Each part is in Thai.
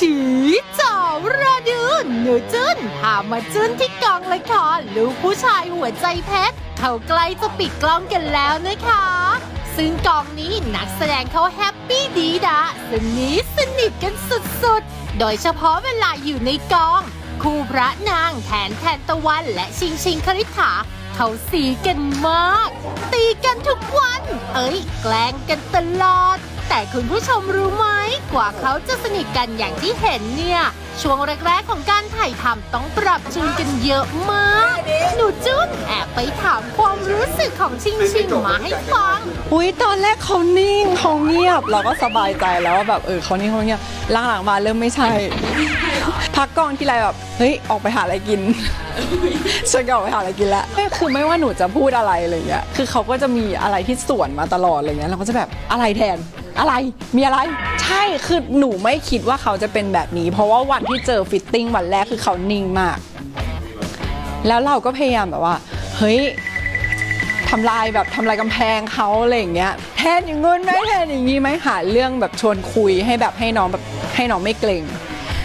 ฉีเจอระดืนหนูจุนพามาจุนที่กองละครลูกผู้ชายหัวใจเพชรเขาใกล้จะปิดกล้องกันแล้วนะคะ ซึ่งกองนี้นักแสดงเขาแฮปปี้ดีดาสนิทสนิทกันสุดๆ โดยเฉพาะเวลาอยู่ในกอง คู่พระนางแทนแทนตะวันและชิงชิงคริษฐาเขาสีกันมาก ตีกันทุกวัน เอ้ย แกล้งกันตลอด แต่คุณผู้ชมรู้ไหม กว่าเขาจะสนิทกันอย่างที่เห็นเนี่ย ช่วงแรกๆของการถ่ายทำต้องปรับจูนกันเยอะมาก หนูจุนแอบไปถามความรู้สึกของชิงชิงมาให้ฟัง อุ้ยตอนแรกเขานิ่งเขาเงียบ เราก็สบายใจแล้วว่าแบบเออเขานิ่งเขาเงียบหลังๆมาเริ่มไม่ใช่ พักกองทีไรแบบเฮ้ยออกไปหาอะไรกินฉันก็ออกไปหาอะไรกินแล้วคือไม่ว่าหนูจะพูดอะไรอะไรเงี้ยคือเขาก็จะมีอะไรที่สวนมาตลอดอะไรเงี้ยเราก็จะแบบอะไรแทน อะไรมีอะไร ใช่คือหนูไม่คิดว่าเขาจะเป็นแบบนี้ เพราะว่าวันที่เจอฟิตติ้งวันแรกคือเขานิ่งมาก แล้วเราก็พยายามแบบว่า เฮ้ยทำลายแบบทำลายกำแพงเขาอะไรอย่างเงี้ยแทนอย่างงู้นไหมแทนอย่างงี้ไหมหาเรื่องแบบชวนคุยให้แบบให้น้องแบบให้น้องไม่เกรง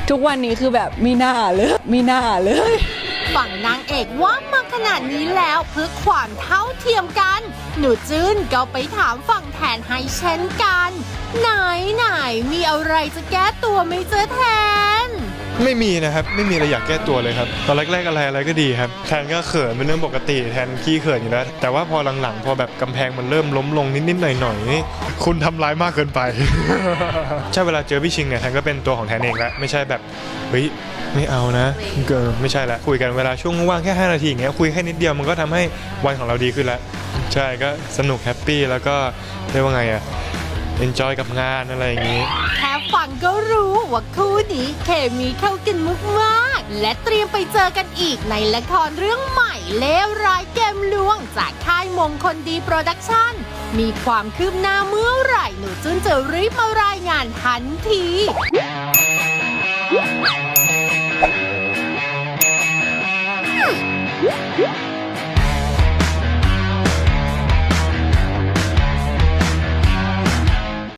ทุกวันนี้คือแบบมีหน้าเลยมีหน้าเลย ฝั่งนางเอกว่ามา ขนาดนี้แล้วเพื่อความเท่าเทียมกัน หนูจื้นก็ไปถามฝั่งแทนให้เช่นกัน ไหนไหนมีอะไรจะแก้ตัวไหม่เจอแทน ไม่มีนะครับ ไม่มีอะไรอยากแก้ตัวเลยครับ ตอนแรกๆอะไรอะไรก็ดีครับ แทนก็เขินเป็นเรื่องปกติ แทนขี้เขินอยู่แล้ว แต่ว่าพอหลังๆ พอแบบกำแพงมันเริ่มล้มลงนิดๆหน่อยๆนี่คุณทำร้ายมากเกินไป ใช่เวลาเจอพี่ชิงเนี่ยแทนก็เป็นตัวของแทนเองแล้วไม่ใช่แบบเฮ้ยไม่เอานะเกินไม่ใช่ละคุยกันเวลาช่วงว่างแค่ 5 นาทีอย่างเงี้ยคุยแค่นิดเดียวมันก็ทำให้วันของเราดีขึ้นแล้วใช่ก็สนุกแฮปปี้แล้วก็เรียกว่าไงอะ enjoy กับงานอะไรอย่างงี้ แค่ฟังก็รู้ว่าคู่ นี้เคมีเข้ากันมากและเตรียมไปเจอกันอีกในละครเรื่องใหม่เลวร้ายเกมลวง จากค่ายมงคลดีโปรดักชั่น มีความคืบหน้าเมื่อไหร่หนูจุนจะรีบมารายงานทันที Yeah.